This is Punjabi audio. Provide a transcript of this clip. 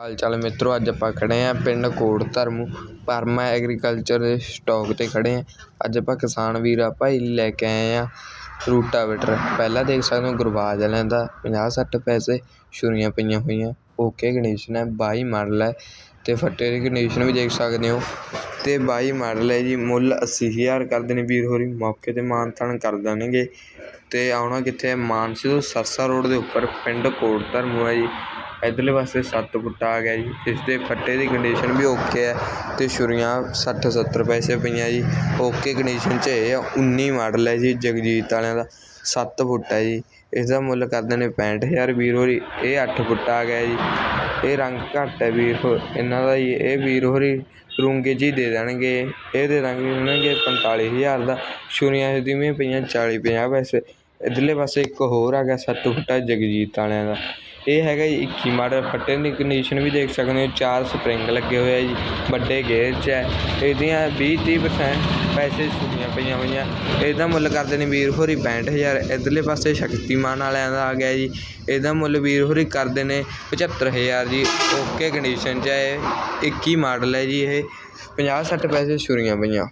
ਹਾਲ ਚਾਲ ਮਿੱਤਰੋ, ਅੱਜ ਆਪਾਂ ਖੜੇ ਆਂ ਪਿੰਡ ਕੋਟ ਧਰਮੂ ਪਰਮਾ ਐਗਰੀਕਲਚਰ ਦੇ ਸਟਾਕ ਤੇ ਖੜੇ ਆਂ ਅੱਜ ਆਪਾਂ ਕਿਸਾਨ ਵੀਰ ਆ, ਭਾਈ ਲੈ ਕੇ ਆਏ ਆਂ ਰੂਟਾਵੇਟਰ। ਪਹਿਲਾਂ ਦੇਖ ਸਕਦੇ ਹੋ ਗੁਰਬਾਜ ਵਾਲਿਆਂ ਦਾ 50 60 ਪੈਸੇ ਛੁਰੀਆਂ ਪਈਆਂ ਹੋਈਆਂ। ਓਕੇ ਕੰਡੀਸ਼ਨ ਹੈ 22 ਮਾਡਲ ਹੈ ਤੇ ਫੱਟੇ ਦੀ ਕੰਡੀਸ਼ਨ ਵੀ ਦੇਖ ਸਕਦੇ ਹੋ। ਤੇ 22 ਮਾਡਲ ਹੈ ਜੀ, ਮੁੱਲ 80000 ਕਰਦੇ ਨੇ ਵੀਰ ਹੋਰੀ। ਮੌਕੇ ਤੇ ਮਾਨ ਕਰ ਦੇਣਗੇ। ਤੇ ਆਉਣਾ ਕਿੱਥੇ ਹੈ? ਮਾਨਸੇ ਤੋਂ ਸਰਸਾ ਰੋਡ ਦੇ ਉੱਪਰ, ਪਿੰਡ ਕੋਟ ਧਰਮੂ ਹੈ ਜੀ। ਇੱਧਰਲੇ ਪਾਸੇ 7 ਫੁੱਟ ਆ ਗਿਆ ਜੀ। ਇਸ ਦੇ ਫੱਟੇ ਦੀ ਕੰਡੀਸ਼ਨ ਵੀ ਓਕੇ ਹੈ ਅਤੇ ਛੁਰੀਆਂ ਸੱਠ ਸੱਤਰ ਪੈਸੇ ਪਈਆਂ ਜੀ। ਓਕੇ ਕੰਡੀਸ਼ਨ 'ਚ ਇਹ ਆ 19 ਮਾਡਲ ਹੈ ਜੀ ਜਗਜੀਤ ਵਾਲਿਆਂ ਦਾ। ਸੱਤ ਫੁੱਟ ਹੈ ਜੀ। ਇਸ ਦਾ ਮੁੱਲ ਕਰਦੇ ਨੇ ਪੈਂਹਠ ਹਜ਼ਾਰ ਵੀਰ ਹੋਰੀ। ਇਹ ਅੱਠ ਫੁੱਟ ਆ ਗਿਆ ਜੀ। ਇਹ ਰੰਗ ਘੱਟ ਹੈ ਵੀਰ ਹੋ ਇਹਨਾਂ ਦਾ ਜੀ, ਇਹ ਵੀਰ ਹੋਰੀ ਰੂੰਗੇ ਜੀ ਦੇ ਦੇਣਗੇ। ਇਹ ਦੇ ਦਾਂਗੇ ਉਹਨਾਂ ਦੇ 45000 ਦਾ। ਛੁਰੀਆਂ ਇਹਦੀਆਂ ਪਈਆਂ 40 50 ਪੈਸੇ। ਇੱਧਰਲੇ ਪਾਸੇ ਇੱਕ ਹੋਰ ਆ ਗਿਆ ਸੱਤ ਫੁੱਟਾ ਜਗਜੀਤ ਵਾਲਿਆਂ ਦਾ। ਇਹ ਹੈਗਾ ਜੀ 21 ਮਾਡਲ ਫੱਟੇ ਦੀ ਕੰਡੀਸ਼ਨ ਵੀ ਦੇਖ ਸਕਦੇ ਹੋ, ਚਾਰ ਸਪਰਿੰਗ ਲੱਗੇ ਹੋਏ ਆ ਜੀ, ਵੱਡੇ ਗੇਅਰ 'ਚ ਹੈ। ਇਹਦੀਆਂ 20 30% ਪੈਸੇ ਛੁੱਟੀਆਂ ਪਈਆਂ ਹੋਈਆਂ। ਇਹਦਾ ਮੁੱਲ ਕਰਦੇ ਨੇ ਵੀਰ ਹੋਰੀ 65000 ਇਧਰਲੇ ਪਾਸੇ ਸ਼ਕਤੀਮਾਨ ਵਾਲਿਆਂ ਦਾ ਆ ਗਿਆ ਜੀ। ਇਹਦਾ ਮੁੱਲ ਵੀਰ ਹੋਰੀ ਕਰਦੇ ਨੇ 75000 ਜੀ। ਓਕੇ ਕੰਡੀਸ਼ਨ 'ਚ ਹੈ 21 ਮਾਡਲ ਹੈ ਜੀ ਇਹ। 50 60 ਪੈਸੇ ਛੁਰੀਆਂ ਪਈਆਂ।